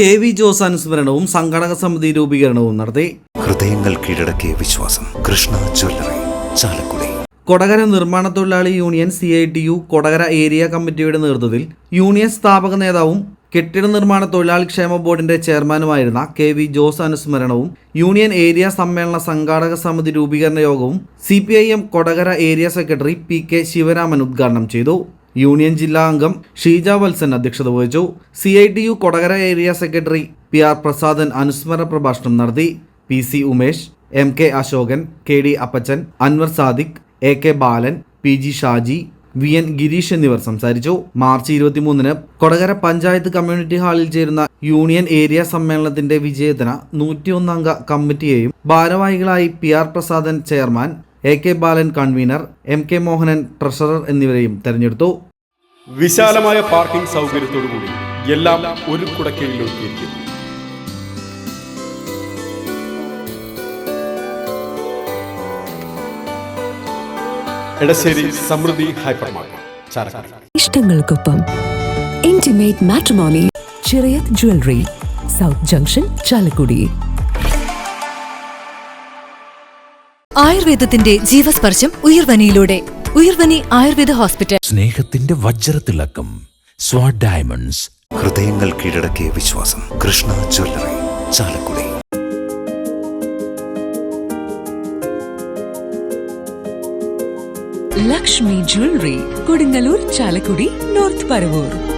K V Jose അനുസ്മരണവും സംഘടക സമിതി രൂപീകരണവും നടത്തി. ഹൃദയങ്ങൾ കീഴടക്കിയ വിശ്വാസം. കൃഷ്ണ ജ്വല്ലറി ചാലക്കുടി. കൊടകര നിർമ്മാണ തൊഴിലാളി union C I T U Kodakara area കമ്മിറ്റിയുടെ നേതൃത്വത്തിൽ യൂണിയൻ സ്ഥാപക നേതാവും കെട്ടിട നിർമ്മാണ തൊഴിലാളി ക്ഷേമ ബോർഡിന്റെ ചെയർമാനുമായിരുന്ന കെ വി ജോസ് അനുസ്മരണവും യൂണിയൻ ഏരിയ സമ്മേളന സംഘാടക സമിതി രൂപീകരണ യോഗവും C P I M Kodakara area secretary P K Sivaraman ഉദ്ഘാടനം ചെയ്തു. യൂണിയൻ ജില്ലാ അംഗം ഷീജ വത്സൻ അധ്യക്ഷത വഹിച്ചു. C I T U Kodakara area secretary P R Prasadan അനുസ്മരണ പ്രഭാഷണം നടത്തി. P C Umesh M K Asokan K D Appachan Anwar Sadiq A K Balan P G Shaji V N Gireesh എന്നിവർ സംസാരിച്ചു. March ഇരുപത്തിമൂന്നിന് Kodakara panchayat community ഹാളിൽ ചേരുന്ന union area സമ്മേളനത്തിന്റെ വിജയത്തിന് നൂറ്റിയൊന്നംഗ കമ്മിറ്റിയെയും ഭാരവാഹികളായി P R Prasadan chairman A K Balan convener M K Mohanan treasurer എന്നിവരെയും തെരഞ്ഞെടുത്തു. വിശാലമായ പാർക്കിംഗ് സൗകര്യത്തോടുകൂടി എല്ലാം ഒരു കുടക്കീഴിൽ എടശ്ശേരി സമൃദ്ധി ഹൈപ്പർ മാർക്കറ്റ് ചാലക്കുടി. ഇഷ്ടങ്ങൾക്കൊപ്പം ഇന്റിമേറ്റ് മാട്രിമോണി ചെറിയ ജ്വല്ലറി സൗത്ത് ജംഗ്ഷൻ ചാലക്കുടി. ആയുർവേദത്തിന്റെ ജീവസ്പർശം ഉയർവനിയിലൂടെ. ഉയർവനി ആയുർവേദ ഹോസ്പിറ്റൽ. സ്നേഹത്തിന്റെ വജ്രത്തിളക്കം സ്വാഡ് ഡയമണ്ട്സ്. ഹൃദയങ്ങൾ കീഴടക്കിയ വിശ്വാസം. Krishna jewellery Chalakudy. Lakshmi jewellery Kodungallur Chalakudy north Paravur.